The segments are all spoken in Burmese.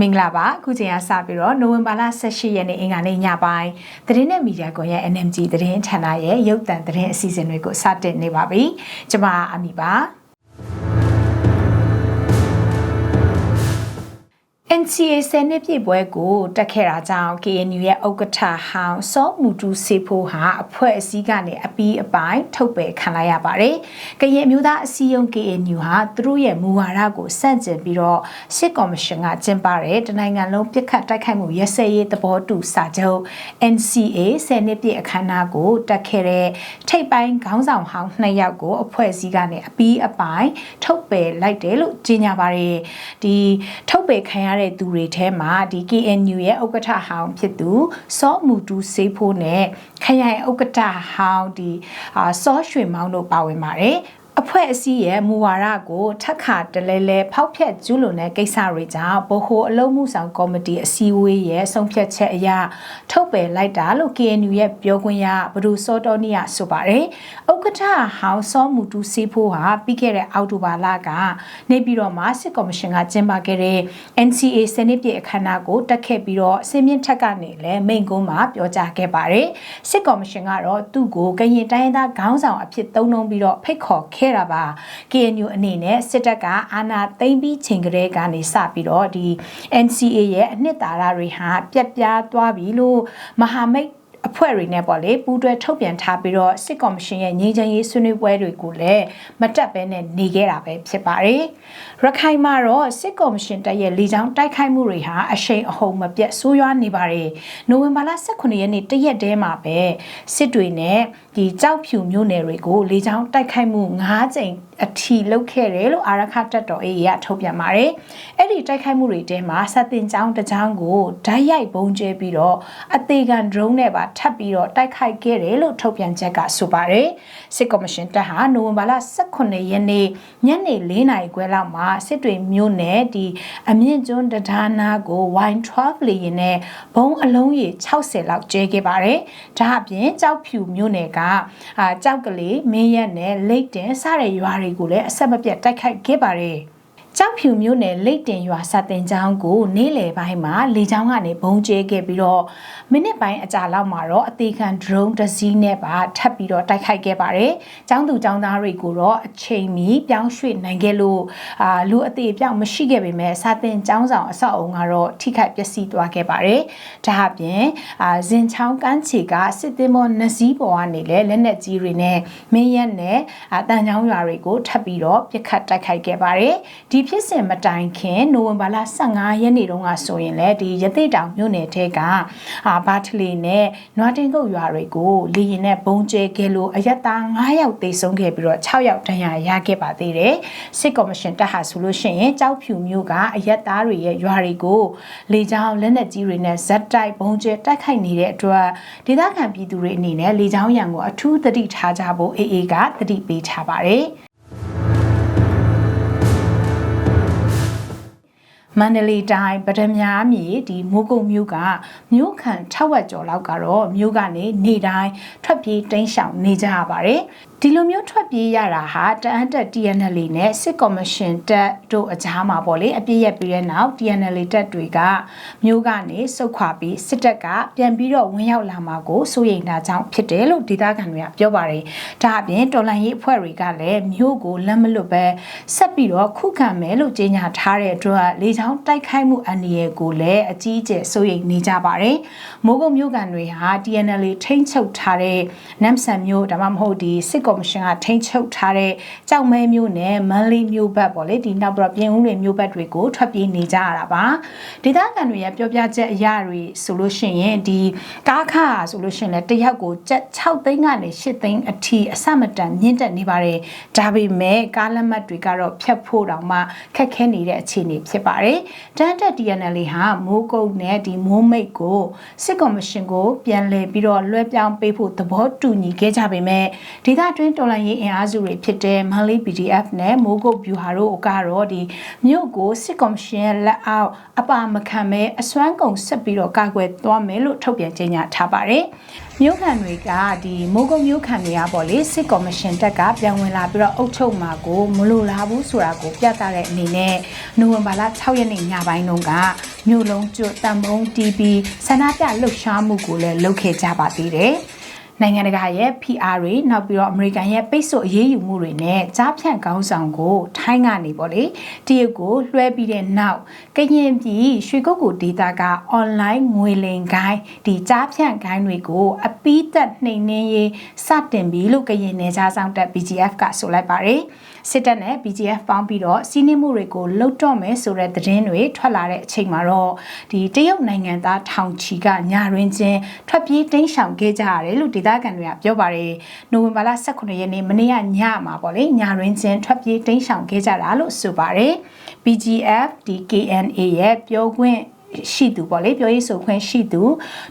မင်္ဂလာပါအခုချိန်ကစပြီးတော့နိုဝင်ဘာလ18ရက်နေ့အင်္ဂါနေ့ညပိုင်းသတင်းနဲ့မီဒီယာကွန်ရဲ့ NMG သတင်းဌာနရဲ့ရုပ်သံသတင်းအစီအစဉ်တွေကိုစတင်နေပါပြီကျွန်မအမီပါ NCA ဆယ်နှစ်ပြည့်ပွဲကိုတက်ခဲ့တာကြောင့် KNU ရဲ့ဥက္ကဋ္ဌဟောင်းစောမူတူစေဖို့ဟာအဖွဲ့အစည်းကနေအပီးအပိုင်းထုတ်ပယ်ခံလိုက်ရပါတယ်။ကရင်မျိုးသားအစည်းအရုံး KNU ဟာသူတို့ရဲ့မူဝါဒကိုစန့်ကျင်ပြီးတော့စစ်ကော်မရှင်ကကျင်းပတဲ့တနိုင်ငံလုံးပြစ်ခတ်တိုက်ခိုက်မှုရစဲရေးသဘောတူစာချုပ် NCA ဆယ်နှစ်ပြည့်အခမ်းအနားကိုတက်ခဲ့တဲ့ထိပ်ပိုင်းခေါင်းဆောင်ဟောင်းနှစ်ယောက်ကိုအဖွဲ့အစည်းကနေအပီးအပိုင်းထုတ်ပယ်လိုက်တယ်လို့ကြေညာပါတယ်။ဒီထုတ်ပယ်ခံရတဲ့သူတွေထဲမှာဒီ KNU ရဲ့ဥက္ကဋ္ဌဟောင်းဖြစ်သူစောမူတူစေးဖိုးနဲ့ခရိုင်ဥက္ကဋ္ဌဟောင်းဒီအာစောရွှေမောင်းတို့ပါဝင်ပါတယ် အဖွဲ့အစည်းရဲ့မူဝါဒကိုထက်ခါတလဲလဲဖောက်ဖျက်ကျူးလွန်တဲ့ကိစ္စတွေကြောင့်ဗဟိုအလုံးမှုဆောင်ကော်မတီအစည်းအဝေးရဲ့ဆုံးဖြတ်ချက်အရထုတ်ပယ်လိုက်တာလို့ KNU ရဲ့ပြောခွင့်ရဘဒူစောတော်နီယာဆိုပါတယ်။ဥက္ကဋ္ဌဟောင်းစောမူတူစီဖိုးဟာပြီးခဲ့တဲ့အောက်တိုဘာလကနေပြည်တော်မှာစစ်ကော်မရှင်ကကျင်းပခဲ့တဲ့ NCA စနစ်ပြည့်အခမ်းအနားကိုတက်ခဲ့ပြီးတော့စင်မြင့်ထက်ကနေလည်းမိန့်ခွန်းမှာပြောကြားခဲ့ပါတယ်။စစ်ကော်မရှင်ကတော့သူ့ကိုကရင်တိုင်းသားခေါင်းဆောင်အဖြစ်သုံးနှုံပြီးတော့ဖိတ်ခေါ်ခဲ့တာပါ KNU အနေနဲ့စစ်တပ်ကအာဏာသိမ်းပြီးချိန်ကလေးကနေစပြီးတော့ဒီ NCA ရဲ့အနှစ်သာရတွေဟာပြက်ပြားသွားပြီလို့မဟာမိတ်အဖွဲ့တွေနဲ့ပေါ့လေပူးတွဲထုတ်ပြန်ထားပြီးတော့စစ်ကော်မရှင်ရဲ့ငြိမ်းချမ်းရေးဆွေးနွေးပွဲတွေကိုလည်းမတက်ဘဲနဲ့နေခဲ့တာပဲဖြစ်ပါတယ်။ရခိုင်မှာတော့စစ်ကော်မရှင်တပ်ရဲ့လေကြောင်းတိုက်ခိုက်မှုတွေဟာအရှိန်အဟုန်မပြတ်ဆိုးရွားနေပါတယ်။နိုဝင်ဘာလ18ရက်နေ့တရက်တည်းမှာပဲစစ်တွေနဲ့ဒီကြောက်ဖြူမြို့နယ်တွေကိုလေကြောင်းတိုက်ခိုက်မှု9ကြိမ်အထီလုတ်ခဲ့တယ်လို့အာရခတက်တော် AA ကထုတ်ပြန်ပါတယ်။အဲ့ဒီတိုက်ခိုက်မှုတွေတဲမှာစက်တင်ကျောင်းတစ်ချောင်းကိုဓာတ်ရိုက်ပုံကျဲပြီးတော့အသေးခံ drone နဲ့ပါထပ်ပြီးတော့တိုက်ခိုက်ခဲ့တယ်လို့ထုတ်ပြန်ချက်ကဆိုပါတယ်။စစ်ကော်မရှင်တပ်ဟာနိုဝင်ဘာလ18ရက်နေ့ညနေ4နာရီခွဲလောက်မှာစစ်တွေမြို့နယ်ဒီအမြင့်ကျွန်းတရားနာကို Y12 လေယာဉ်နဲ့ဘုံအလုံးရေ60လောက်ကျဲခဲ့ပါတယ်။ဒါအပြင်ကြောက်ဖြူမြို့နယ်ကအာကြောက်ကလေးမင်းရက်နဲ့လိတ်တင်စတဲ့ရွာတွေကိုလည်းအဆက်မပြတ်တိုက်ခိုက်ခဲ့ပါတယ်။ ကြောက်ဖြူမျိုးနယ်လိတ်တင်ရွာစတင်ချောင်းကိုနေ့လယ်ပိုင်းမှာလေချောင်းကနေဘုံကျဲခဲ့ပြီးတော့မိနစ်ပိုင်းအကြာလောက်မှာတော့အသေးခံ drone တစ်စီးနဲ့ပါထပ်ပြီးတော့တိုက်ခိုက်ခဲ့ပါတယ်။ကျောင်းသူကျောင်းသားတွေကိုတော့အချိန်မီပြောင်းရွှေ့နိုင်ခဲ့လို့အာလူအသေးပြောင်းမရှိခဲ့ပေမဲ့စာတင်ကျောင်းဆောင်အဆောက်အုံကတော့ထိခိုက်ပျက်စီးသွားခဲ့ပါတယ်။ဒါအပြင်အာဇင်ချောင်းကန်းချီကစစ်သည်မောနစည်းပေါ်ကနေလဲလက်နက်ကြီးတွေနဲ့မင်းရက်နဲ့အတန်ချောင်းရွာတွေကိုထပ်ပြီးတော့ပြစ်ခတ်တိုက်ခိုက်ခဲ့ပါတယ်။ဒီဖြစ်စဉ်မတိုင်ခင်နိုဝင်ဘာလ15ရက်နေ့တုန်းကဆိုရင်လည်းဒီရသိတောင်မြို့နယ်ထဲကအာဘာထလီနဲ့နွားတင်ကုတ်ရွာတွေကိုလေရင်နဲ့ဘုံကျဲခဲ့လို့အရက်သား9ယောက်သေဆုံးခဲ့ပြီးတော့6ယောက်ဒဏ်ရာရခဲ့ပါသေးတယ်စစ်ကော်မရှင်တပ်ဟာဆိုလို့ရှိရင်ကြောက်ဖြူမျိုးကအရက်သားတွေရဲ့ရွာတွေကိုလေကြောင်းလက်နက်ကြီးတွေနဲ့ဇက်တိုက်ဘုံကျဲတိုက်ခိုက်နေတဲ့အတွက်ဒေသခံပြည်သူတွေအနေနဲ့လေကြောင်းရန်ကိုအထူးသတိထားကြဖို့အေအေကသတိပေးထားပါတယ် မန္တလေးတိုင်းပဒမြားမြေဒီမိုးကုတ်မြို့ကမြို့ခံ6ဝက်ကျော်လောက်ကတော့မြို့ကနေနေတိုင်းထွက်ပြေးတိမ်းရှောင်နေကြရပါတယ် ဒီလိုမျိုးထွက်ပြေးရတာဟာတအန်တက် TNL နဲ့စစ်ကော်မရှင်တက်တို့အကြားမှာပေါ့လေအပြည့်ရပြီးတဲ့နောက် TNL တက်တွေကမျိုးကနေစုတ်ခွာပြီးစစ်တပ်ကပြန်ပြီးတော့ဝင်ရောက်လာမှာကိုစိုးရိမ်တာကြောင့်ဖြစ်တယ်လို့ဒေသခံတွေကပြောပါတယ်။ဒါအပြင်တော်လန်ရေးအဖွဲ့တွေကလည်းမျိုးကိုလက်မလွတ်ပဲဆက်ပြီးတော့ခုခံမယ်လို့ကြေညာထားတဲ့အတွက်လေချောင်းတိုက်ခိုက်မှုအန္တရာယ်ကိုလည်းအကြီးအကျယ်စိုးရိမ်နေကြပါတယ်။မိုးကုတ်မျိုးကန်တွေဟာ TNL ထိန်းချုပ်ထားတဲ့နမ်ဆန်မျိုးဒါမှမဟုတ်ဒီစစ်ကော်မရှင်ကထိန်းချုပ်ထားတဲ့ကြောက်မဲမျိုးနဲ့မန်လေးမျိုးဘက်ပေါ့လေဒီနောက်ပြီးတော့ပြင်ဦးလွင်မျိုးဘက်တွေကိုထွက်ပြေးနေကြရတာပါဒေသခံတွေရဲ့ပြောပြချက်အရာတွေဆိုလို့ရှိရင်ဒီကားခါဆိုလို့ရှိရင်လည်းတယောက်ကိုကြက်6သိန်းကနေ8သိန်းအထိအဆမတန်မြင့်တက်နေပါတယ်ဒါပေမဲ့ကားလက်မှတ်တွေကတော့ဖြတ်ဖို့တောင်မှခက်ခဲနေတဲ့အခြေအနေဖြစ်ပါတယ်တန်တက် DNL ဟာမိုးကုတ်နဲ့ဒီမိုးမိတ်ကိုစစ်ကော်မရှင်ကိုပြန်လည်ပြီးတော့လွှဲပြောင်းပေးဖို့သဘောတူညီခဲ့ကြပေမဲ့ဒေသတွင်းတော်လှန်ရေးအင်အားစုတွေဖြစ်တဲ့မန္တလေး PDF နဲ့မိုးကုတ်ဗျူဟာတို့ကတော့ဒီမြို့ကိုစစ်ကော်မရှင်ရဲ့လက်အောက်အပါမခံမဲအစွမ်းကုန်ဆက်ပြီးတော့ကာကွယ်သွားမယ်လို့ထုတ်ပြန်ကြေညာထားပါတယ်။မြို့ခံတွေကဒီမိုးကုတ်မြို့ခံတွေကပေါ့လေစစ်ကော်မရှင်တက်ကပြန်ဝင်လာပြီးတော့အုပ်ချုပ်မှာကိုမလိုလားဘူးဆိုတာကိုပြသတဲ့အနေနဲ့နိုဝင်ဘာလ6ရက်နေ့ညပိုင်းတုန်းကမြို့လုံးကျွတ်တံမုံ TV ဆန္ဒပြလှုပ်ရှားမှုကိုလည်းလုပ်ခဲ့ကြပါသေးတယ်။ နိုင်ငံတကာရဲ့ PR တွေနောက်ပြီးတော့အမေရိကန်ရဲ့ပိတ်ဆို့အရေးယူမှုတွေနဲ့ကြားဖြန့်ကောင်းဆောင်ကို ထိုင်းကနေပေါ့လေတရုတ်ကိုလွှဲပြီးတဲ့နောက်ကရင်ပြည်ရွှေကုတ်ကိုဒေတာက online ငွေလိမ်ဂိုင်းဒီကြားဖြန့်ဂိုင်းတွေကိုအပီးသက်နှိမ်နှင်းရေးစတင်ပြီလို့ကရင်နယ်ခြားဆောင်တပ် BGF ကဆိုလိုက်ပါတယ်စစ်တပ်နဲ့ BGF ပေါင်းပြီးတော့စီးနှင်းမှုတွေကိုလှုပ်တော့မယ်ဆိုတဲ့သတင်းတွေထွက်လာတဲ့အချိန်မှာတော့ဒီတရုတ်နိုင်ငံသားထောင်ချီကညာရင်းချင်းထွက်ပြေးတိမ်းရှောင်ခဲ့ကြရတယ်လို့ဒေသခံတွေကပြောပါတယ်နိုဝင်ဘာလ18ရက်နေ့မနေ့ကညမှာပေါ့လေညာရင်းချင်းထွက်ပြေးတိမ်းရှောင်ခဲ့ကြတာလို့ဆိုပါတယ် BGF ဒီ KNA ရဲ့ပြောခွင့်ရှိသူပေါ့လေပြောရေးဆိုခွင့်ရှိသူ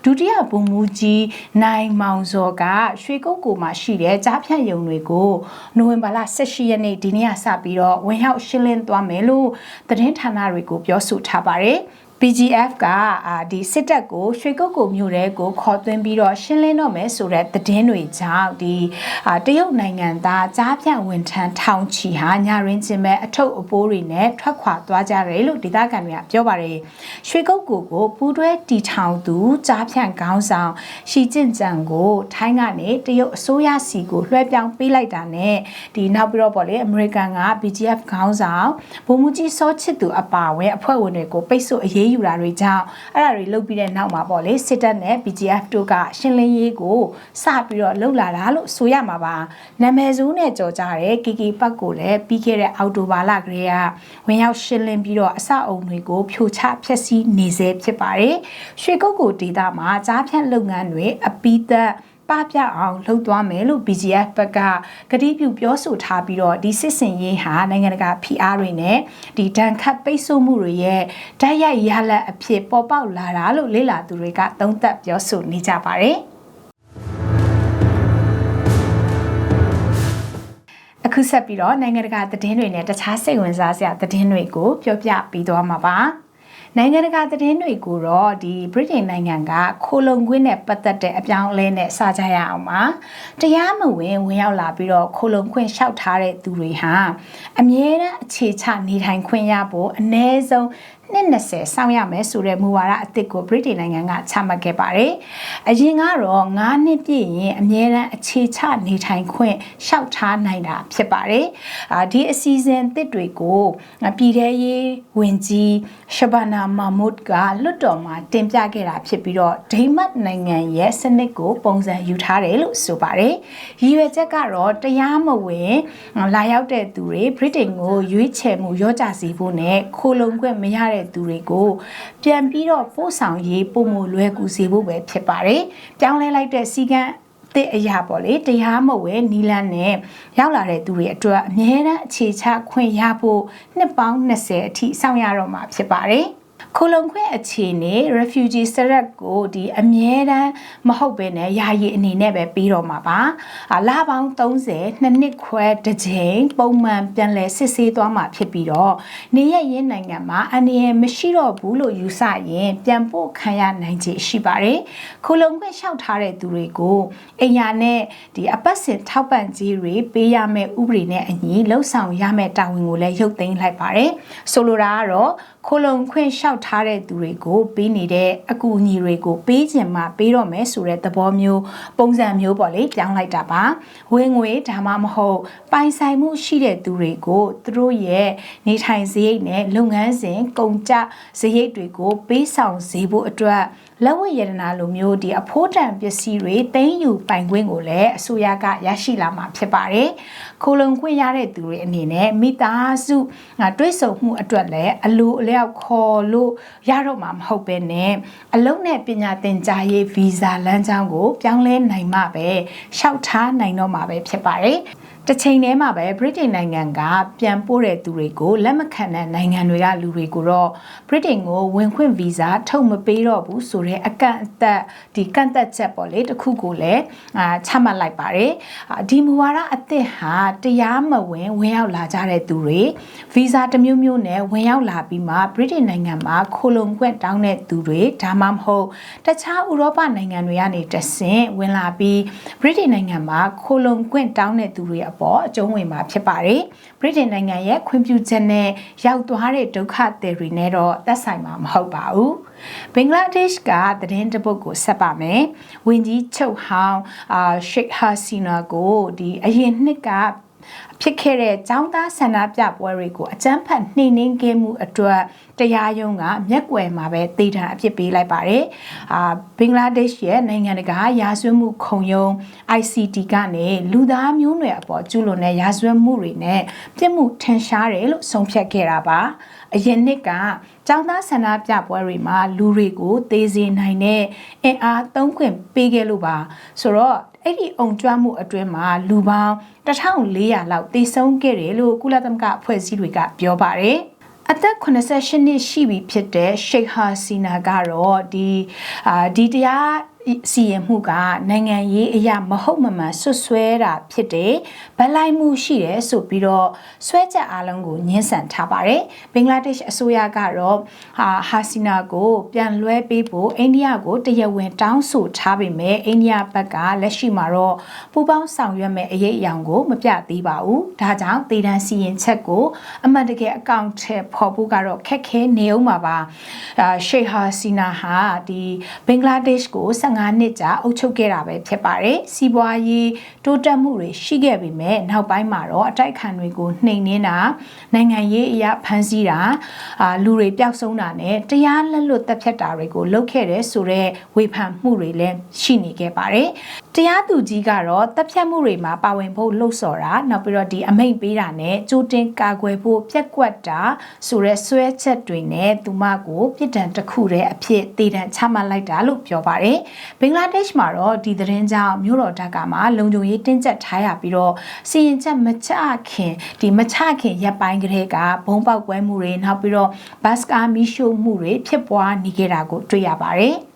ဒုတိယဗိုလ်မှူးကြီးနိုင်မောင်စောကရွှေကုတ်ကိုမှာရှိတဲ့ကြားဖြတ်ယုံတွေကိုနိုဝင်ဘာလ18ရက်နေ့ဒီနေ့ကစပြီးတော့ဝင်ရောက်ရှင်းလင်းသွားမယ်လို့သတင်းဌာနတွေကိုပြောဆိုထားပါတယ် PGF ကအာဒီစစ်တပ်ကိုရွှေကုတ်ကိုမြို့တဲကိုခေါ်သွင်းပြီးတော့ရှင်းလင်းတော့မယ်ဆိုတဲ့သတင်းတွေကြောင့်ဒီအာတရုတ်နိုင်ငံသားကြားပြန့်ဝန်ထမ်းထောင်ချီဟာညရင်းချင်းပဲအထုပ်အပိုးတွေနဲ့ထွက်ခွာသွားကြတယ်လို့ဒေသခံတွေကပြောပါတယ်ရွှေကုတ်ကိုကိုပူးတွဲတီထောင်သူကြားဖြန့်ခေါင်းဆောင်ရှီကျင့်ကြံကိုထိုင်းကနေတရုတ်အစိုးရစီကိုလွှဲပြောင်းပေးလိုက်တာနဲ့ဒီနောက်ပြီးတော့ပေါ့လေအမေရိကန်က BGF ခေါင်းဆောင်ဗိုလ်မှူးကြီးစောချစ်သူအပါအဝင်အဖွဲ့ဝင်တွေကိုပိတ်ဆို့အရေးယူတာတွေကြောင့်အဲ့ဒါတွေလုပ်ပြီးတဲ့နောက်မှာပေါ့လေစစ်တပ်နဲ့ BGF တို့ကရှင်းလင်းရေးကိုစပြီးတော့လှုပ်လာတာလို့ဆိုရမှာပါနာမည်ဆိုးနဲ့ကြော်ကြတဲ့ KK ပတ်ကိုလည်းပြီးခဲ့တဲ့အောက်တိုဘာလကလေးကဝင်ရောက်ရှင်းလင်းပြီးတော့အစအုံတွေကိုဖြိုချဖျက်ဆီးနေစေဖြစ်ပါတယ်ရွှေကုတ်ကိုဒေတာမှာကြားဖြန့်လုပ်ငန်းတွေအပိသက် ပပြအောင်လှုပ်သွားမယ်လို့ BGF ဘက်ကကတိပြုပြောဆိုထားပြီးတော့ဒီစစ်စင်ရေးဟာနိုင်ငံတကာဖိအားတွေနဲ့ဒီဒဏ်ခတ်ပိတ်ဆို့မှုတွေရဲ့ဓာတ်ရိုက်ရလဒ်အဖြစ်ပေါ်ပေါက်လာတာလို့လေ့လာသူတွေကသုံးသပ်ပြောဆိုနေကြပါတယ်အခုဆက်ပြီးတော့နိုင်ငံတကာသတင်းတွေနဲ့တခြားစိတ်ဝင်စားစရာသတင်းတွေကိုပြောပြပေးသွားမှာပါ။ နိုင်ငံတကာသတင်းတွေကိုတော့ဒီဗြိတိန်နိုင်ငံကခိုလုံခွင့်နဲ့ပတ်သက်တဲ့အပြောင်းအလဲနဲ့စကြရအောင်ပါတရားမဝင်ဝင်ရောက်လာပြီးတော့ခိုလုံခွင့်လျှောက်ထားတဲ့သူတွေဟာအမြဲတမ်းအခြေချနေထိုင်ခွင့်ရဖို့အ ਨੇ ဆုံး နှစ်20စောင့်ရမယ်ဆိုတဲ့မူဝါဒအသစ်ကိုဗြိတိန်နိုင်ငံကချမှတ်ခဲ့ပါတယ်။အရင်ကတော့9နှစ်ပြည့်ရင်အမြဲတမ်းအခြေချနေထိုင်ခွင့်လျှောက်ထားနိုင်တာဖြစ်ပါတယ်။အာဒီအစီအစဉ်အသစ်တွေကိုပြည်ထရေးဝင်ကြီးရှဘာနာမာမုတ်ကလွတ်တော်မှာတင်ပြခဲ့တာဖြစ်ပြီးတော့ဒိမတ်နိုင်ငံရဲ့စနစ်ကိုပုံစံယူထားတယ်လို့ဆိုပါတယ်။ရည်ရွယ်ချက်ကတော့တရားမဝင်လာရောက်တဲ့သူတွေဗြိတိန်ကိုရွေးချယ်မှုရောကြစီဖို့နဲ့ခိုလုံခွင့်မရတဲ့သူတွေကိုပြန်ပြီးတော့ပို့ဆောင်ရေးပုံမလွယ်ကူစေဖို့ပဲဖြစ်ပါတယ်။ပြောင်းလဲလိုက်တဲ့စီကံတဲ့အရာပေါ့လေတရားမဝင်နီလန်းနဲ့ရောက်လာတဲ့သူတွေအတွက်အများအားအခြေချခွင့်ရဖို့နှစ်ပေါင်း20အထိစောင့်ရတော့မှာဖြစ်ပါတယ်။ ခိုလုံခွင့်အခြေအနေ refugee status ကိုဒီအမြဲတမ်းမဟုတ်ဘဲနဲ့ယာယီအနေနဲ့ပဲပြီးတော့မှာပါလပေါင်း30နှစ်နှစ်ခွဲတစ်ချိန်ပုံမှန်ပြန်လည်စစ်ဆေးသွားမှာဖြစ်ပြီးတော့နေရရင်းနိုင်ငံမှာအနေရမရှိတော့ဘူးလို့ယူဆရင်ပြန်ပို့ခံရနိုင်ခြေရှိပါတယ်ခိုလုံခွင့်လျှောက်ထားတဲ့သူတွေကိုအိမ်ယာနဲ့ဒီအပတ်စဉ်ထောက်ပံ့ကြေးတွေပေးရမယ့်ဥပဒေနဲ့အညီလှုပ်ဆောင်ရမယ့်တာဝန်ကိုလည်းရုပ်သိမ်းလိုက်ပါတယ်ဆိုလိုတာကတော့ ခိုလုံခွင့်လျှောက်ထားတဲ့သူတွေကိုပေးနေတဲ့အကူအညီတွေကိုပေးခြင်းမှပေးတော့မယ်ဆိုတဲ့သဘောမျိုးပုံစံမျိုးပေါ့လေပြောင်းလိုက်တာပါဝင်ငွေဒါမှမဟုတ်ပိုင်ဆိုင်မှုရှိတဲ့သူတွေကိုသူတို့ရဲ့နေထိုင်စရိတ်နဲ့လုပ်ငန်းစဉ်ကုန်ကျစရိတ်တွေကိုပေးဆောင်စေဖို့အတွက် လက်ဝတ်ရတနာလိုမျိုးဒီအဖိုးတန်ပစ္စည်းတွေသိမ်းယူပိုင်ခွင့်ကိုလည်းအစိုးရကရရှိလာမှာဖြစ်ပါတယ်။ခိုလုံခွင့်ရတဲ့သူတွေအနေနဲ့မိသားစုတွဲဆုံမှုအတွက်လည်းအလိုအလျောက်ခေါ်လို့ရတော့မှာမဟုတ်ပဲနဲ့အလုံးနဲ့ပညာသင်ကြားရေးဗီဇာလမ်းကြောင်းကိုပြောင်းလဲနိုင်မှပဲရှောက်ထားနိုင်တော့မှာပဲဖြစ်ပါတယ်။ တတစ်ချိန်တည်းမှာပဲဗြိတိန်နိုင်ငံကပြန်ပို့တဲ့သူတွေကိုလက်မခံတဲ့နိုင်ငံတွေကလူတွေကိုတော့ဗြိတိန်ကိုဝင်ခွင့်ဗီဇာထုတ်မပေးတော့ဘူးဆိုတဲ့အကန့်အသတ်ဒီကန့်သက်ချက်ပေါ့လေတခုကိုလည်းအာချမှတ်လိုက်ပါတယ်ဒီမူဝါဒအသစ်ဟာတရားမဝင်ဝင်ရောက်လာကြတဲ့သူတွေဗီဇာတစ်မျိုးမျိုးနဲ့ဝင်ရောက်လာပြီးမှဗြိတိန်နိုင်ငံမှာခိုလုံခွင့်တောင်းတဲ့သူတွေဒါမှမဟုတ်တခြားဥရောပနိုင်ငံတွေကနေတဆင့်ဝင်လာပြီးဗြိတိန်နိုင်ငံမှာခိုလုံခွင့်တောင်းတဲ့သူတွေအပေါ်အကျုံးဝင်မှာဖြစ်ပါတယ်ဗြိတိန်နိုင်ငံရဲ့ခွင့်ပြုချက်နဲ့ရောက်သွားတဲ့ဒုက္ခသည်တွေနဲ့တော့သက်ဆိုင်မှာမဟုတ်ပါဘူးဘင်္ဂလားဒေ့ရှ်ကသတင်းတပုတ်ကိုဆက်ပါမယ်။ဝင်းကြီးချုပ်ဟောင်းအာရှိတ်ဟာစီနာကိုဒီအရင်နှစ်က ဖြစ်ခဲ့တဲ့ចောင်းသားဆန္ဒပြပွဲတွေကိုအကြမ်းဖက်နှိမ်နင်းခဲ့မှုအတွက်တရားရုံးကမျက်ကွယ်မှာပဲတေးထန်အဖြစ်ပေးလိုက်ပါတယ်။အာဘင်္ဂလားဒေ့ရှ်ရဲ့နိုင်ငံတကာရာဇဝတ်မှုခုံရုံး ICT ကနေလူသားမျိုးနွယ်အပေါ်ကျူးလွန်တဲ့ရာဇဝတ်မှုတွေနဲ့ပြစ်မှုထင်ရှားတယ်လို့ဆုံးဖြတ်ခဲ့တာပါ။အရင်နှစ်က ចောင်းသားဆန္ဒပြပွဲတွေမှာလူတွေကိုသေစေနိုင်တဲ့အင်အားသုံးခွင့်ပေးခဲ့လို့ပါဆိုတော့အဲ့ဒီအုံကြွမှုအတွင်းမှာလူပေါင်း1400လောက်သေဆုံးခဲ့တယ်လို့ကုလသမဂ္ဂအဖွဲ့အစည်းတွေကပြောပါတယ်အသက်88နှစ်ရှိပြီဖြစ်တဲ့ရှိတ်ဟာစီနာကတော့ဒီအာဒီတရားစီရင်မှုကနိုင်ငံရေးအရာမဟုတ်မမှန်ဆွဆွဲတာဖြစ်တယ်ဗလိုက်မှုရှိတယ်ဆိုပြီးတော့ဆွဲချက်အလုံးကိုညှင်းဆန်ထားပါတယ်ဘင်္ဂလားဒေ့ရှ်အစိုးရကတော့ဟာဟာစီနာကိုပြန်လွှဲပေးဖို့အိန္ဒိယကိုတရားဝင်တောင်းဆိုထားပေမဲ့အိန္ဒိယဘက်ကလက်ရှိမှာတော့ပူပေါင်းဆောင်ရွက်မဲ့အရေးအယောင်ကိုမပြသေးပါဘူးဒါကြောင့်တည်တံစီရင်ချက်ကိုအမှန်တကယ်အကောင့်ထဲပေါ်ဖို့ကတော့ခက်ခဲနေအောင်ပါပါအာရှေဟာစီနာဟာဒီဘင်္ဂလားဒေ့ရှ်ကို15နှစ်ကြာအုပ်ချုပ်ခဲ့တာပဲဖြစ်ပါတယ်။စီးပွားရေးတိုးတက်မှုတွေရှိခဲ့ပေမဲ့နောက်ပိုင်းမှာတော့အတိုက်ခံတွေကိုနှိမ်နင်းတာနိုင်ငံရေးအရာဖမ်းဆီးတာအာလူတွေပျောက်ဆုံးတာနဲ့တရားလက်လွတ်တပ်ဖြတ်တာတွေကိုလုပ်ခဲ့တဲ့ဆိုတော့ဝေဖန်မှုတွေလည်းရှိနေခဲ့ပါတယ်။တရားသူကြီးကတော့တပ်ဖြတ်မှုတွေမှာပါဝင်ဖို့လှုံ့ဆော်တာနောက်ပြီးတော့ဒီအမိန့်ပေးတာနဲ့ကြိုတင်ကာကွယ်ဖို့ပြက်ကွက်တာဆိုရဲဆွဲချက်တွေနဲ့သူမကိုပြစ်ဒဏ်တစ်ခုတည်းအဖြစ်တည်တံချမှတ်လိုက်တာလို့ပြောပါတယ်။ဘင်္ဂလားဒေ့ရှ်မှာတော့ဒီသတင်းကြောင့်မြို့တော်ဓာတ်ကာမှာလုံခြုံရေးတင်းကျပ်ထားရပြီးတော့စီရင်ချက်မချခင်ဒီမချခင်ရပ်ပိုင်းကလေးကဘုံပေါက်ကွဲမှုတွေနောက်ပြီးတော့ဘတ်စကာမီရှို့မှုတွေဖြစ်ပွားနေခဲ့တာကိုတွေ့ရပါတယ်။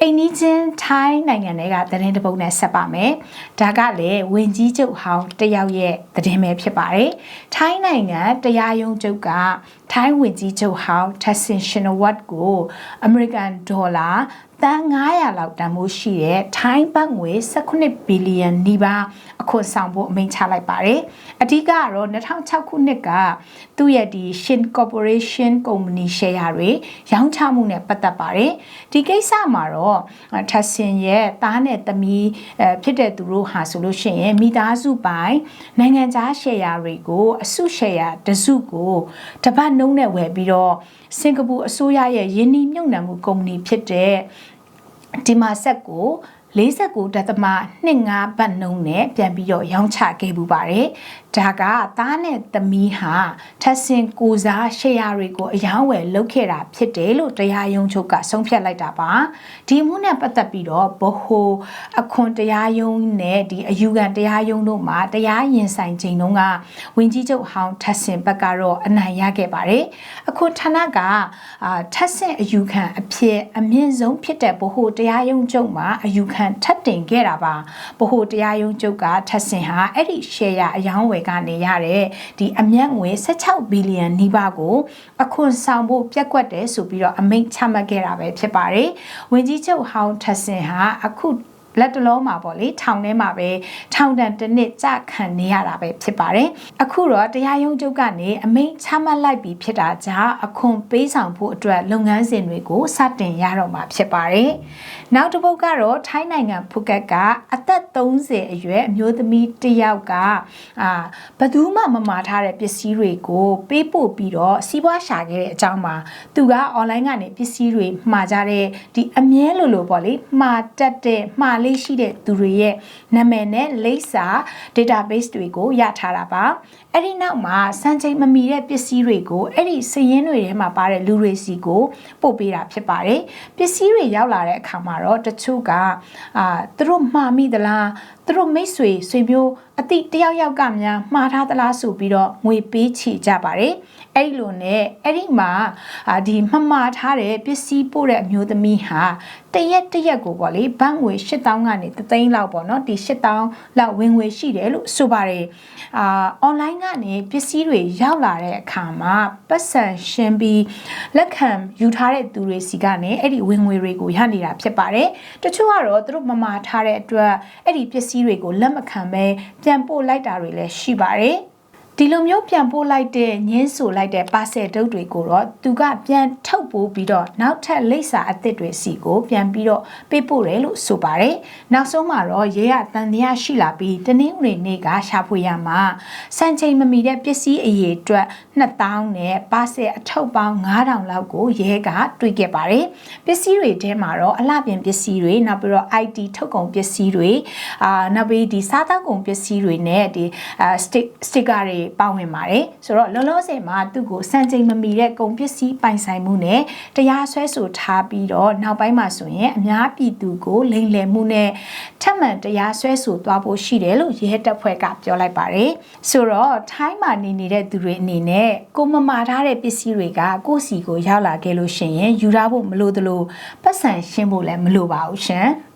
အိမ်နီးချင်းထိုင်းနိုင်ငံတွေကသတင်းတပုတ်နဲ့ဆက်ပါမယ်။ဒါကလည်းဝင်ကြီးချုပ်ဟောင်းတယောက်ရဲ့သတင်းပဲဖြစ်ပါတယ်။ထိုင်းနိုင်ငံတရားရုံးချုပ်ကထိုင်းဝင်ကြီးချုပ်ဟောင်း Thaksin Shinawatra ကို American Dollar တန်900လောက်တန်ဖိုးရှိတဲ့ထိုင်းဘတ်ငွေ18ဘီလီယံနီးပါးအခွန်ဆောင်ဖို့အမိန့်ချလိုက်ပါတယ်။အဓိကကတော့2006ခုနှစ်ကသူ့ရဲ့ဒီ Shin Corporation Company share တွေရောင်းချမှုနဲ့ပတ်သက်ပါတယ်။ဒီကိစ္စမှာတော့ထပ်ဆင်ရဲ့သားနဲ့သမီးအဲဖြစ်တဲ့သူတို့ဟာဆိုလို့ရှိရင်မိသားစုပိုင်နိုင်ငံခြား share တွေကိုအစု share တစုကိုတပတ်နှုံးနဲ့ဝယ်ပြီးတော့စင်ကာပူအစိုးရရဲ့ယင်းနှိမ့်မြုပ်နှံမှုကုမ္ပဏီဖြစ်တဲ့ဒီမာဆက်ကို49ဒသမ25ဘတ်နှုန်းနဲ့ပြန်ပြီးတော့ရောင်းချခဲ့ပူပါတယ် ဒါကသားနဲ့သမီးဟာထက်ဆင်ကိုစားရှယ်ယာတွေကိုအယောင်းဝယ်လုပ်ခဲ့တာဖြစ်တယ်လို့တရားရုံးချုပ်ကဆုံးဖြတ်လိုက်တာပါဒီမှုနဲ့ပတ်သက်ပြီးတော့ဘဟိုအခွန်တရားရုံးနဲ့ဒီအယူခံတရားရုံးတို့မှာတရားရင်ဆိုင်ချိန်တုန်းကဝင်းကြီးချုပ်ဟောင်းထက်ဆင်ဘက်ကတော့အနိုင်ရခဲ့ပါတယ်အခုဌာနကအာထက်ဆင်အယူခံအဖြစ်အမြင့်ဆုံးဖြစ်တဲ့ဘဟိုတရားရုံးချုပ်မှာအယူခံထပ်တင်ခဲ့တာပါဘဟိုတရားရုံးချုပ်ကထက်ဆင်ဟာအဲ့ဒီရှယ်ယာအယောင်းဝယ်ကနေရတဲ့ဒီအမျက်ငွေ16ဘီလီယံနီးပါးကိုအခွန်ဆောင်ဖို့ပြက်ကွက်တယ်ဆိုပြီးတော့အမိန့်ချမှတ်ခဲ့တာပဲဖြစ်ပါတယ်။ဝင်ကြီးချုပ်ဟောင်းထဆင်ဟာအခု လက်တလုံးမှာပေါ့လေထောင်ထဲမှာပဲထောင်ဒဏ်တစ်နှစ်ကြာခံနေရတာပဲဖြစ်ပါတယ်အခုတော့တရားရုံးချုပ်ကနေအမိန့်ချမှတ်လိုက်ပြီးဖြစ်တာကြောင့်အခွန်ပေးဆောင်ဖို့အတွက်လုပ်ငန်းစဉ်တွေကိုစတင်ရတော့မှာဖြစ်ပါတယ်နောက်တစ်ပုတ်ကတော့ထိုင်းနိုင်ငံဖူကက်ကအသက်30အရွယ်အမျိုးသမီးတစ်ယောက်ကအာဘယ်သူမှမမှာထားတဲ့ပစ္စည်းတွေကိုပေးပို့ပြီးတော့စီးပွားရှာခဲ့တဲ့အကြောင်းမှာသူက online ကနေပစ္စည်းတွေမှာကြတဲ့ဒီအမြဲလိုလိုပေါ့လေမှာတက်တဲ့မှာလေးရှိတဲ့သူတွေရဲ့နာမည်နဲ့လိပ်စာ database တွေကိုရထားတာပါအဲ့ဒီနောက်မှာစံချိန်မမီတဲ့ပစ္စည်းတွေကိုအဲ့ဒီစည်ရင်းတွေထဲမှာပါတဲ့လူတွေစီကိုပို့ပေးတာဖြစ်ပါတယ်ပစ္စည်းတွေရောက်လာတဲ့အခါမှာတော့တချို့ကအာသူတို့မှားမိသလား သူတို့မိတ်ဆွေဆွေမျိုးအတိတယောက်ယောက်ကများမှားထားသလားဆိုပြီးတော့ငွေပေးချေကြပါတယ်အဲ့ဒီလိုနဲ့အဲ့ဒီမှာအာဒီမမှားထားတဲ့ပစ္စည်းပို့တဲ့အမျိုးသမီးဟာတရက်တရက်ကိုပေါ့လေဘတ်ငွေ8000ကနေ3သိန်းလောက်ပေါ့နော်ဒီ8000လောက်ဝင်ငွေရှိတယ်လို့ဆိုပါတယ်အာအွန်လိုင်းကနေပစ္စည်းတွေရောက်လာတဲ့အခါမှာပတ်စံရှင်းပြီးလက်ခံယူထားတဲ့သူတွေစီကနေအဲ့ဒီဝင်ငွေတွေကိုရနေတာဖြစ်ပါတယ်တချို့ကတော့သူတို့မမှားထားတဲ့အတွက်အဲ့ဒီပစ္စည်းတွေကိုလက်မခံပဲပြန်ပို့လိုက်တာတွေလည်းရှိပါတယ် ဒီလိုမျိုးပြန်ပို့လိုက်တဲ့ညင်းဆိုလိုက်တဲ့ပါဆယ်တုပ်တွေကိုတော့သူကပြန်ထုတ်ပိုးပြီးတော့နောက်ထပ်လိပ်စာအသစ်တွေစီကိုပြန်ပြီးတော့ပေးပို့တယ်လို့ဆိုပါတယ်။နောက်ဆုံးမှာတော့ရဲရတန်တရားရှိလာပြီးတနင်္ဂနွေနေ့ကရှာဖွေရမှာစံချိန်မမီတဲ့ပစ္စည်းအရေအတွက်2000နဲ့ပါဆယ်အထုပ်ပေါင်း9000လောက်ကိုရဲကတွေ့ခဲ့ပါတယ်။ပစ္စည်းတွေထဲမှာတော့အလှပြင်ပစ္စည်းတွေနောက်ပြီးတော့ IT ထုတ်ကုန်ပစ္စည်းတွေအာနောက်ပြီးဒီစားသောက်ကုန်ပစ္စည်းတွေနဲ့ဒီအာ stick sticker တွေပါဝင်ပါတယ်ဆိုတော့လောလောဆယ်မှာသူ့ကိုစံချိန်မမီတဲ့ကုန်ပစ္စည်းပိုင်ဆိုင်မှုနဲ့တရားစွဲဆိုထားပြီးတော့နောက်ပိုင်းမှာဆိုရင်အများပြည်သူကိုလိမ်လည်မှုနဲ့ထပ်မံတရားစွဲဆိုသွားဖို့ရှိတယ်လို့ရဲတပ်ဖွဲ့ကပြောလိုက်ပါတယ်ဆိုတော့ထိုင်းမှာနေနေတဲ့သူတွေအနေနဲ့ကိုမမာထားတဲ့ပစ္စည်းတွေကကိုယ့်စီကိုရောက်လာခဲ့လို့ရှိရင်ယူရဖို့မလိုသလိုပတ်စံရှင်းဖို့လည်းမလိုပါဘူးရှင်